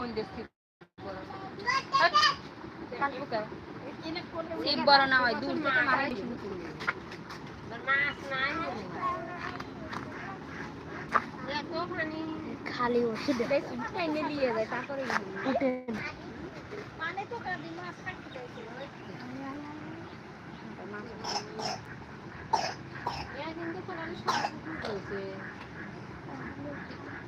কোন দেশ শিব বড় না হয় দূর থেকে মানে বেশি দূর খালি ওষুধ নিয়ে যায় তারপরে উঠেন এবার বড়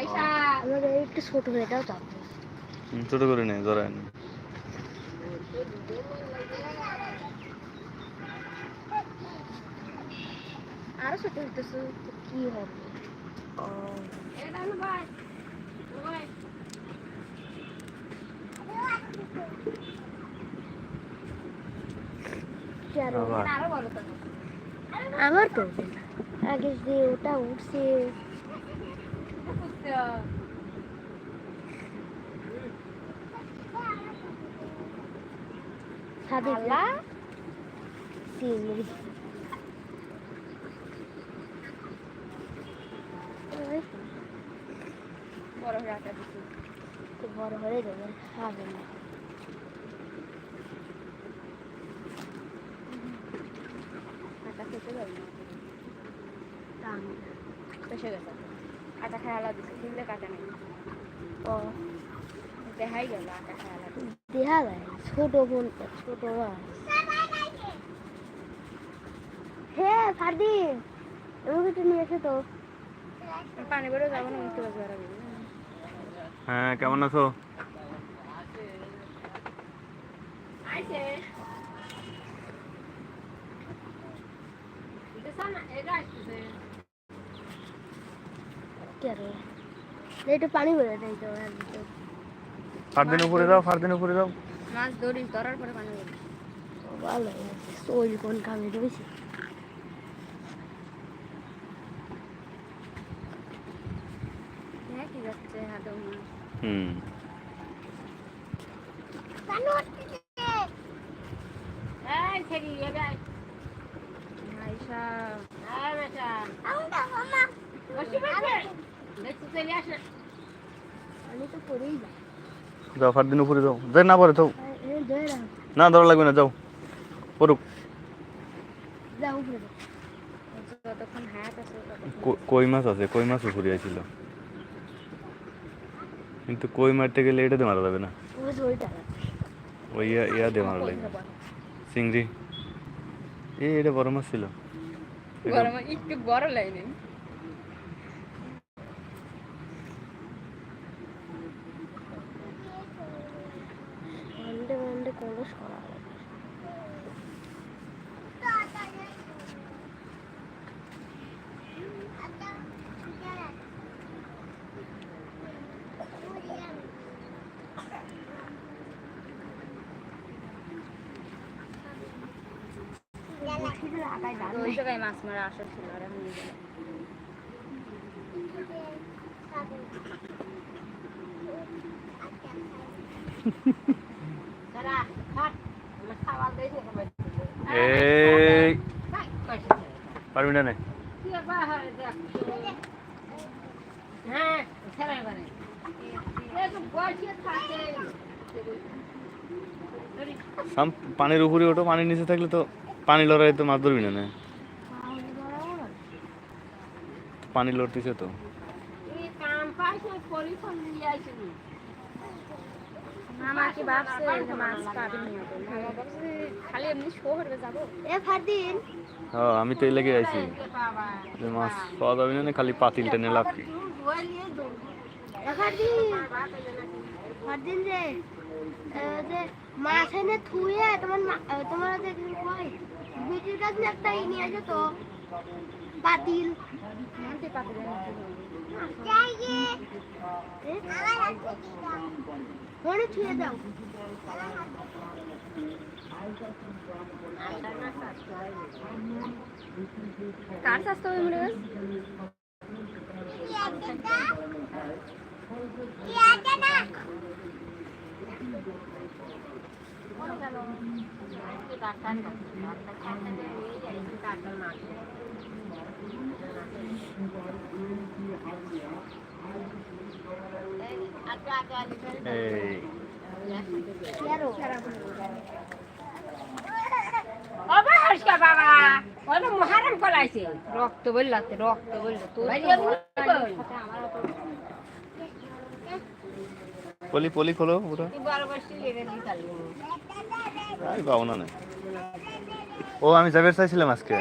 আমাদের একটু ছোট হয়ে দাও তো। ছোট করে নে জোরে নে। আরও ছোট হইতেছে কি হবে? আমার তো আগে যে ওটা উঠছে আল্লাহ চিংড়ি বড় হয়ে তো বড় হয়ে যাবে হবে না আটা খেতে যাবে না টান। পেশে গেছে আটা খাওয়া দিছে কিনলে কাটা নেই। ও। দেখাই গেল আটা দিছে দেখা যায় ছোট বোন ছোট হ্যাঁ ফারদিন এবার একটু নিয়ে এসে তো। পানি বেরো যাব না উঠতে আর হ্যাঁ কেমন আছো? কেন একটু পানি ভরে দেয় তো ফারদিন উপরে যাও ফারদিন উপরে যাও মাছ ধরিস ধরার পরে পানি বেরো ভালো ওই কোন কামে রয়েছে হ্যাঁ কি যাচ্ছে হুম এই থেকে এ গাই আয়শা এই বেটা বসি বেটা দেখতে চলে আসে আমি তো করেই যাই যাও ফারদিন উপরে যাও। যাই না পরে তো এই না ধরা লাগবে না, যাও। পড়ুক যা কই- মাছ আছে, কই মাছ উপরে আইছিল কিন্তু কই মারতে গেলে এটাতে মারা যাবে না। ওই যে ইয়া দিয়ে মারা লাগবে। চিংড়ি। এ এটা বড় মাছ ছিল এটা- গরম একটু বড় লাইনে মান্ডে মান্ডে কোনো সরা ওই জায়গায় আসা ছিল আর এখন জায়গায়। পারবি না নে। সাম পানির উপরে ওঠো পানির নিচে থাকলে তো পানি লড়াই তো মাছ ধরবি না নে পানি লড়তেছে তো। ভাবছে মাছ পাবে খালি এমনি শহরে যাব। এ ফারদিন হ্যাঁ আমি তো লেগে আইছি। যে মাছ পাওয়া যাবে না খালি পাতিল টেনে লাভ কি ফারদিন যে যে মাছ এনে থুয়ে তোমার তোমার যে ভিডিওটা একটা নিয়ে তো পাতিল মানতে পাবে না এ? মনে ছুঁয়ে দাও কার স্বাস্থ্য হবে মনে হয় এই অবহাসকা বাবা ওটা মহারাম কলাইছে রক্ত বললাতে রক্ত বলল পলি পলি খোলো না। ও আমি যাবে চাইছিলাম আজকে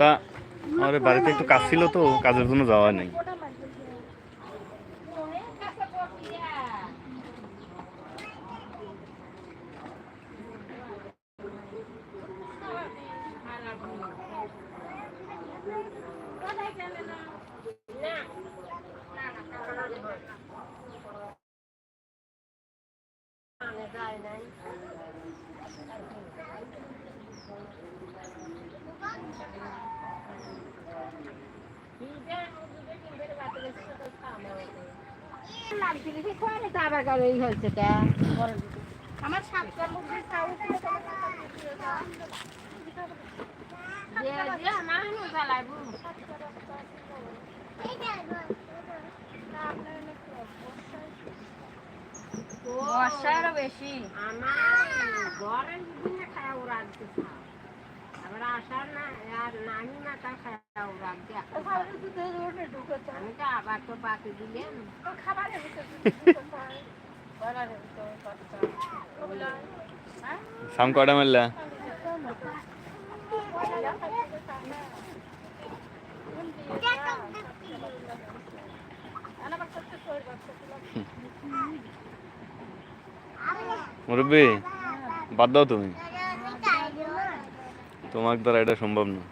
তা আমার বাড়িতে একটু কাজ ছিল তো কাজের জন্য যাওয়া নেই সাতটার মধ্যে চাউল বর্ষা আরও বেশি। আমার ঘরের বিভিন্ন খায়া উড়া দিতে আবার আসার না আর নানি না তা খায়া উড়া আমি তো আবার তো বাকি সাম কয়টা মারলা মুরব্বী বাদ দাও তুমি তোমার দ্বারা এটা সম্ভব না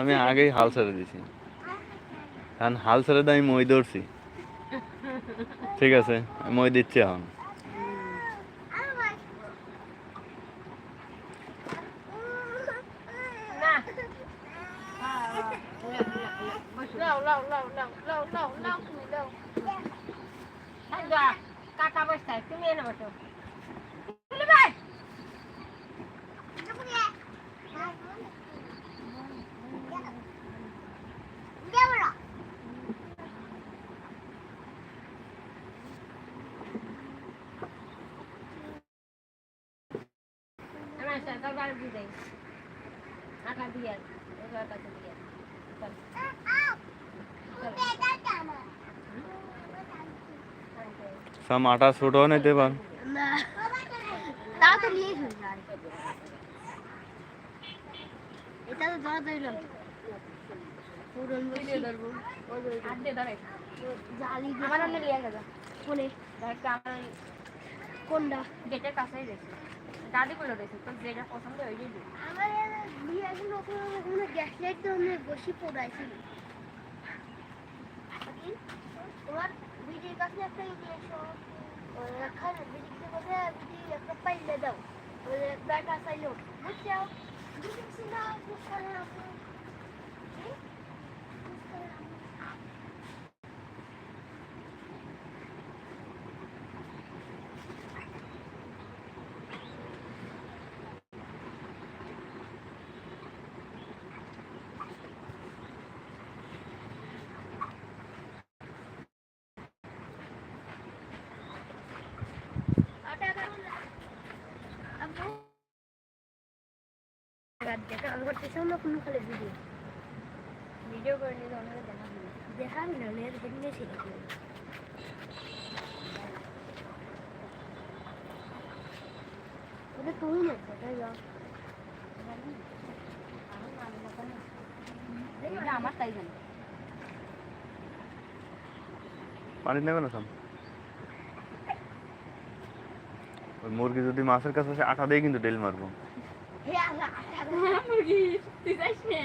আমি তো আগেই হাল ছেড়ে দিছি। কারণ হাল ছেড়ে দিয়ে আমি মই ধরছি ঠিক আছে মই দিচ্ছি এখন। আমার সাথে গাড়ি দিয়ে দেয় টাকা দিয়ে ওগুলো টাকা দিয়ে সাম আটা ছোট নিতে পার না তাও তো নিয়ে শুনছি আর এটা তো ধরা দিলাম পুরন দিয়ে ধরবো হাত দিয়ে ধরে জালি আমার অন্য লিয়ে গেছে কোনে একটা আমার কোনটা গেটের কাছেই রয়েছে দাদি করে রয়েছে তোর যেটা পছন্দ হয়ে গেছে আমার বিয়ে এখন ওখানে গ্যাস লাইট তো তোমার বিডির কাছে একটা ইয়ে এসো এখানে বিডির কাছে বিডি একটা পাইলে দাও ব্যাটা চাইলো বুঝছ বুঝছি না বুঝতে না ভিডিও ভিডিও করে নিলে অনেকে দেখা হবে। দেখাবি না ছিল ওটা তুমি না তাই যাও আমার তাই জানি। পানি নেবে না সাম? ওই মুরগি যদি মাছের কাছে আসে আটা দিয়ে কিন্তু ডেল মারবো। মুরগি তুই যাইস না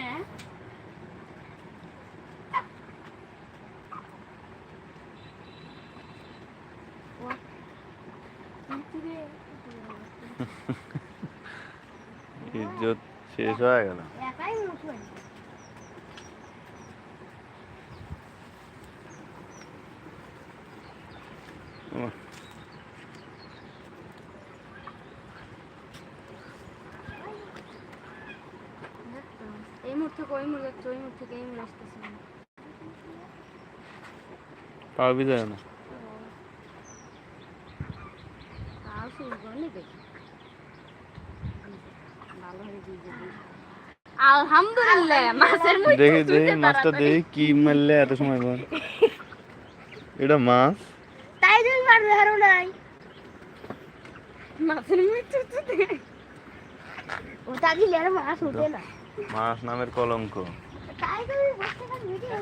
ইজ্জত শেষ হয়ে গেল। পারবি যায় না দিয়ে আলহামদুলিল্লাহ মাছের মুখ দেখি দেখি মাছটা দেখি কি মারলে এত সময় পর। এটা মাছ? তাই তুমি পারবে হারো নাই। মাছের মুখ ওটা দিলে আর মাছ উঠে না। মাছ নামের কলঙ্ক। তাই তুমি বসে ভিডিও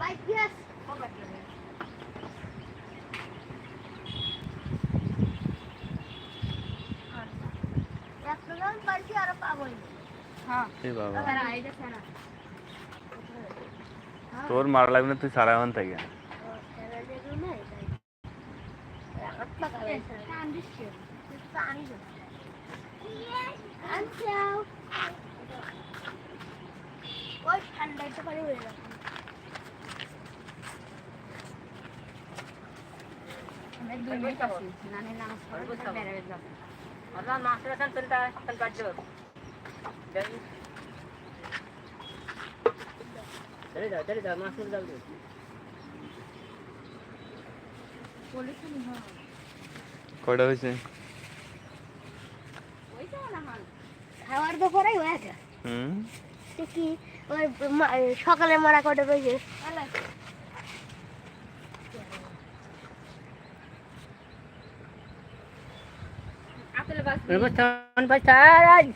বাইক গ্যাস একটা হ্যাঁ তোর মারা লাগবে না। তুই সারা মান থেকে। ওই ঠান্ডাটা পানি হয়ে যাবে আমরা দুই মিনিট আছি নানি নামাজ পড়ে বেড়াবে যাব আল্লাহ মাছের এখান চলতে সকাল বাজছে চলে যাও চলে যাও মাছ যাও কয়টা হয়েছে? ওই যাও না হাল খাওয়ার তো পরেই হয়েছে। হুম। কি ওই সকালে মারা কটা রয়েছে નમસ્કાર ભાઈ સારાજ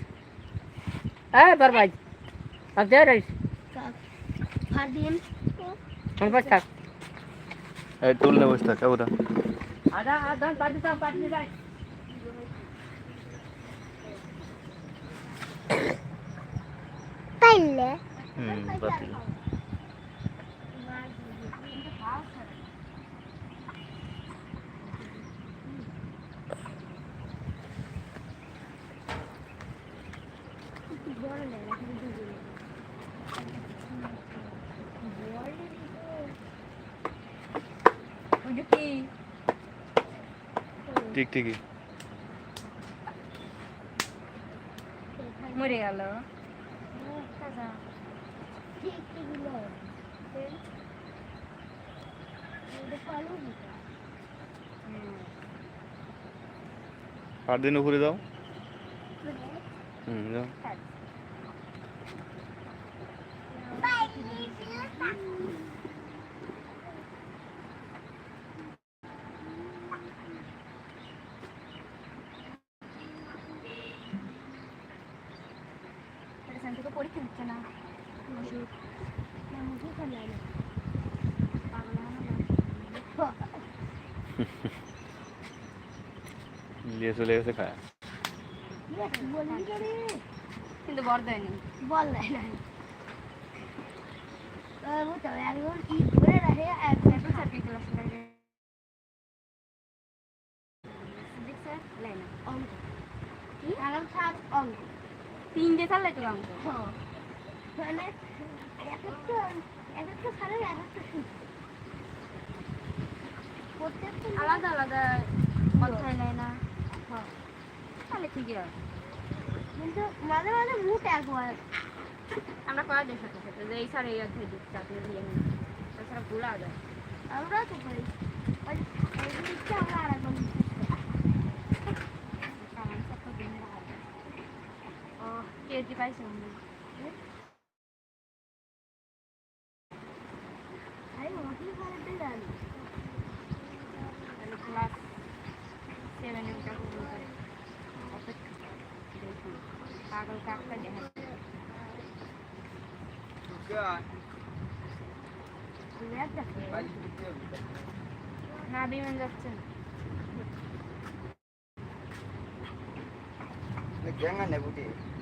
હા ભરભાઈ અગિયાર રહીશ ફાદીન નમસ્કાર એ ટૂલ નમસ્કાર કેવું રા આદા આદા પાટી સાહેબ પાટી જાય પહેલે હમ પાટી ঠিক ঠিকই। মরে গেল। আট দিন উপরে দাও। হুম যাও। এখান থেকে পরীক্ষা দিচ্ছে না নিয়ে চলে গেছে খায় বলবি করে কিন্তু বর দেয়নি বল নাই নাই বুঝতে হবে একজন কি করে রাখে একজন একটু সার্কিট ক্লাস লাগে দেখছে লাই না অঙ্ক কালাম সাত অঙ্ক তিন দিয়ে চাললে তো অঙ্ক হ্যাঁ। মানে এক একটা এক একটা সালের এক একটা প্রত্যেকটা আলাদা আলাদা নেয় না। তাহলে ঠিকই আছে কিন্তু মাঝে মাঝে মুখ একবার আমরা দেয় সাথে সাথে যে এই স্যার এই অধ্যায় দিচ্ছে আপনি দিয়ে নিন তাছাড়া ভুলা যায়। আমরা তো করি। আমরা আর একবার আমার সাথে দিন ও কেজি পাইছে আরে ওটি করে জানি তাহলে ক্লাস সেভেনের কাকু বলতে অপেক্ষা দেখি পাগল কাকটা দেখা তুমি একটা না বিমান যাচ্ছে না এই ধরা হয় না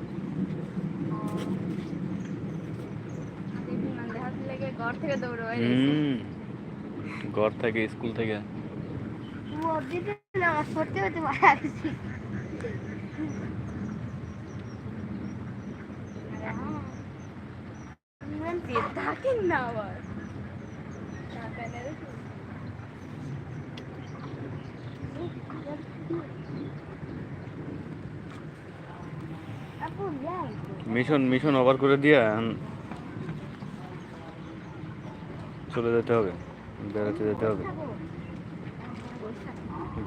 ঘর থেকে দৌড়ে। হুম ঘর থেকে স্কুল থেকে। নামাজ পড়তে হতে থাকেন না আবার। মিশন মিশন ওভার করে দিয়ে এখন চলে যেতে হবে। বেড়াতে যেতে হবে।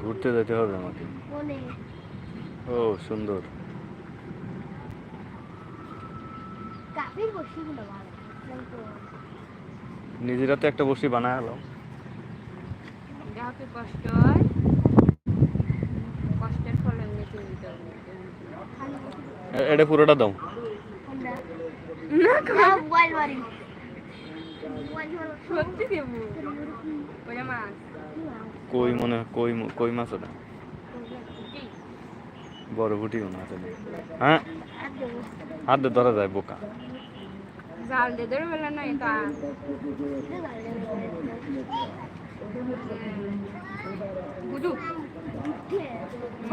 ঘুরতে যেতে হবে আমাকে। ও সুন্দর। নিজেরা তো একটা বসি বানায় কষ্ট হয়। কষ্টের ফল বসি এটা পুরোটা দাও। না মোবাইল সত্যি দেবো ওই মাছ কই মনে কই কই মাছ ওটা? বড় ফুটি মনে হ্যাঁ আর হাত দিয়ে ধরা যায় বোকা জাল দিয়ে ধরে বেলা বুঝু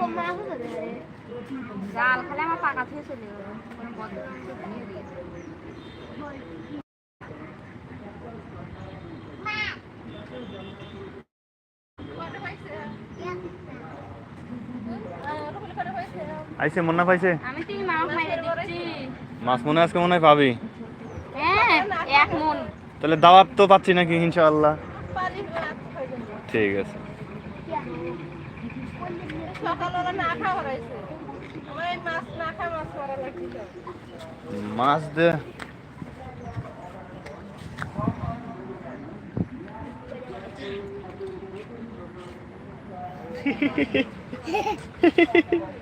মা জাল খালি আমার পাকা থেকে চলে যাবে আইসে মনে পাইছে? মাছ মাইরে দিচ্ছি মাছ মনে আজকে মনে হয় পাবি। হ্যাঁ এক মন। তাহলে দাওয়াত তো পাচ্ছি নাকি ইনশাআল্লাহ? ঠিক আছে। মাছ না খাওয়া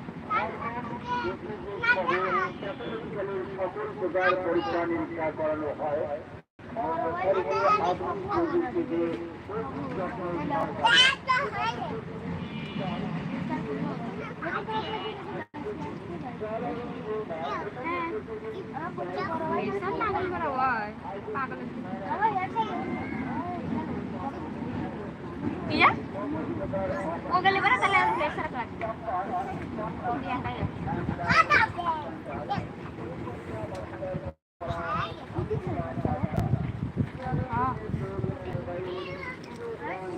আমি প্রেসার কাট দিয়া খাই হ্যাঁ স্যার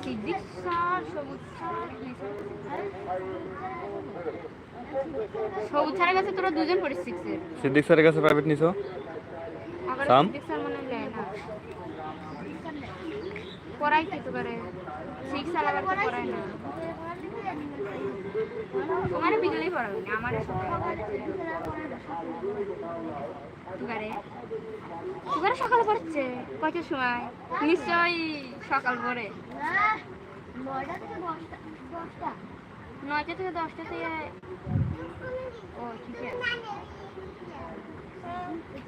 সবুজ স্যার সবুজ স্যারের কাছে তোরা দুজন পড়িস সিক্সের সিদ্দিক স্যারের কাছে প্রাইভেট নিছো? আবার সাম? সিদ্দিক স্যার মনে নেয় না। পড়াই কি তো করে সিক্স সাল আবার পড়ায় না তোমার বিকেলেই পড়াবে আমার তুগারে তুগারে সকালে পড়ছে কয়টার সময়? নিশ্চয়ই সকাল পড়ে নয়টা থেকে দশটা থেকে ও, ঠিক আছে।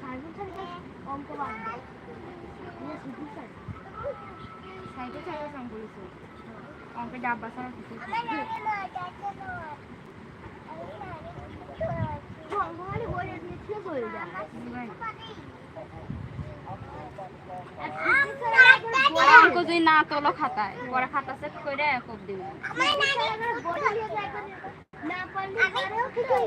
সাইকেল সাইকেল অঙ্ক বাদ দাও সাইকেল চালাতে অঙ্কে ডাব্বা ছাড়া কিছু যদি না তোলো খাতায়, পরে খাতা সেট করে কোপ দিবে। না পারলে আপনি বেটা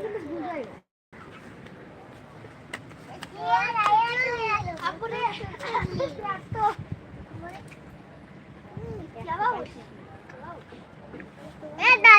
হুম ওখানে ওই সামনে সকালে গা দেখছি আমি বাইক থেকে বাইরে অনেক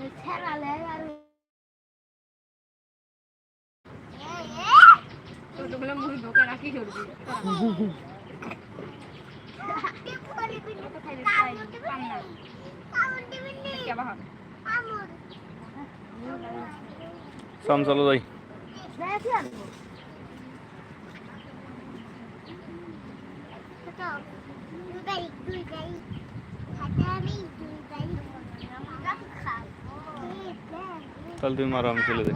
মুখ ঢোকে রাখি ধরবি চম চলো যাই দেখি আনব তাহলে তুমি মারো আমি চলে যাই